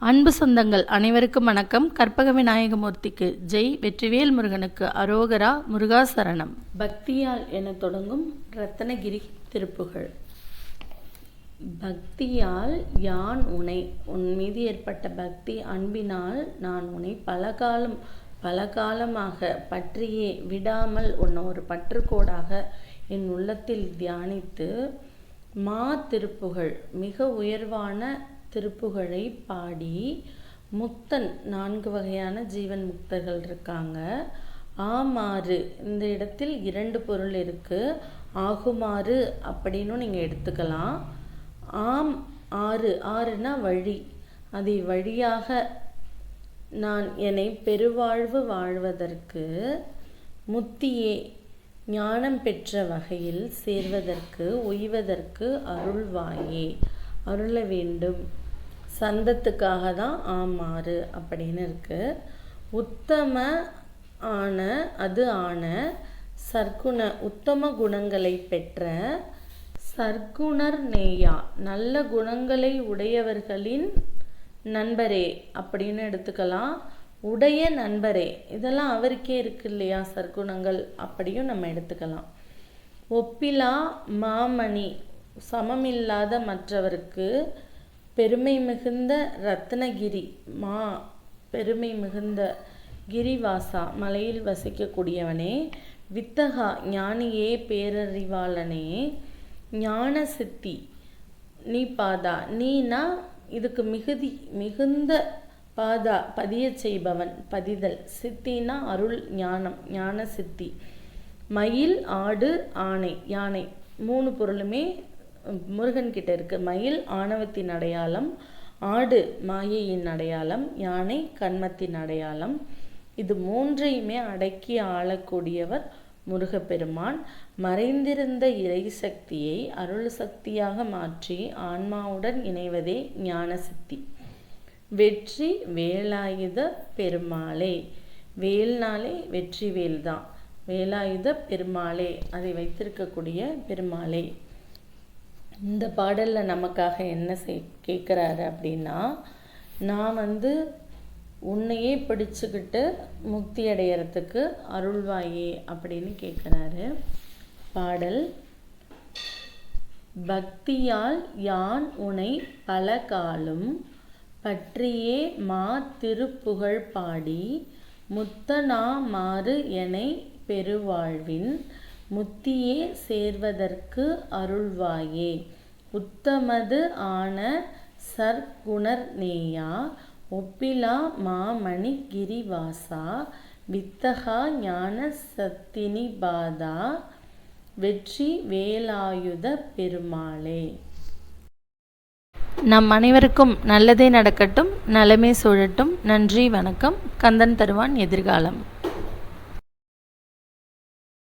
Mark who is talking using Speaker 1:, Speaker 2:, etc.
Speaker 1: அன்பு சொந்தங்கள் அனைவருக்கும் வணக்கம். கற்பக விநாயகமூர்த்திக்கு ஜெய். வெற்றிவேல் முருகனுக்கு அரோகரா முருகாசரணம். பக்தியால் என தொடங்கும் ரத்னகிரி திருப்புகள் பக்தியால் யான் உனை உன் மீது ஏற்பட்ட பக்தி அன்பினால் நான் உன்னை பல காலம் பல காலமாக பற்றியே விடாமல் உன்னை ஒரு பற்றுக்கோடாக என் உள்ளத்தில் தியானித்து மா திருப்புகழ் மிக உயர்வான திருப்புகழை பாடி முக்தன் நான்கு வகையான ஜீவன் முக்தர்கள் இருக்காங்க. ஆமாறு இந்த இடத்தில் இரண்டு பொருள் இருக்குது ஆகுமாறு அப்படின்னு நீங்கள் எடுத்துக்கலாம். ஆம் ஆறு. ஆறுனா வழி. அதை வழியாக நான் என்னை பெருவாழ்வு வாழ்வதற்கு முத்தியே ஞானம் பெற்ற வகையில் சேர்வதற்கு உய்வதற்கு அருள்வாயே. அருள வேண்டும் சந்தத்துக்காக தான் ஆமாறு அப்படின்னு இருக்குது உத்தம ஆன அது ஆன சர்க்குண உத்தம குணங்களை பெற்ற சர்க்குணர் நேயா நல்ல குணங்களை உடையவர்களின் நண்பரே அப்படின்னு எடுத்துக்கலாம். உடைய நண்பரே இதெல்லாம் அவருக்கே இருக்கு இல்லையா சர்க்குணங்கள் அப்படியும் நம்ம எடுத்துக்கலாம். ஒப்பிலா மாமணி சமமில்லாத மற்றவருக்கு பெருமை மிகுந்த ரத்னகிரி மா பெருமை மிகுந்த கிரிவாசா மலையில் வசிக்கக்கூடியவனே வித்தகா ஞானியே பேரறிவாளனே ஞான சித்தி நீ பாதா நீனா இதுக்கு மிகுதி மிகுந்த பாதா பதிய செய்பவன் பதிதல் சித்தினா அருள் ஞானம் ஞான சித்தி மயில் ஆடு ஆணை யானை மூணு பொருளுமே முருகன் கிட்ட இருக்கு. மயில் ஆணவத்தின் அடையாளம் ஆடு மாயையின் அடையாளம் யானை கண்மத்தின் அடையாளம். இது மூன்றையுமே அடக்கி ஆளக்கூடியவர் முருகப்பெருமான். மறைந்திருந்த இறை சக்தியை அருள் சக்தியாக மாற்றி ஆன்மாவுடன் இணைவதே ஞான சக்தி வெற்றி வேலாயுத பெருமாளே. வேல்னாலே வெற்றி வேல் தான் வேலாயுத பெருமாளே. அதை வைத்திருக்கக்கூடிய பெருமாளே. இந்த பாடலில் நமக்காக என்ன செய் கேட்குறாரு அப்படின்னா நான் வந்து உன்னையே பிடிச்சுக்கிட்டு முக்தி அடையறதுக்கு அருள்வாயே அப்படின்னு கேட்குறாரு பாடல் பக்தியால் யான் உனை பல காலும் பற்றியே மா திருப்புகழ் பாடி முத்தனா மாறு எனை பெருவாழ்வின் முத்தியே சேர்வதற்கு அருள்வாயே. உத்தமது ஆன சர்க்குணர் நேயா ஒப்பிலா மாமணி கிரிவாசா. வித்தகா ஞான சத்தினி பாதா. வெற்றி வேலாயுத பெருமாளே. நம் அனைவருக்கும் நல்லதே நடக்கட்டும் நலமே சூழட்டும். நன்றி வணக்கம். கந்தன் தருவான் எதிர்காலம்.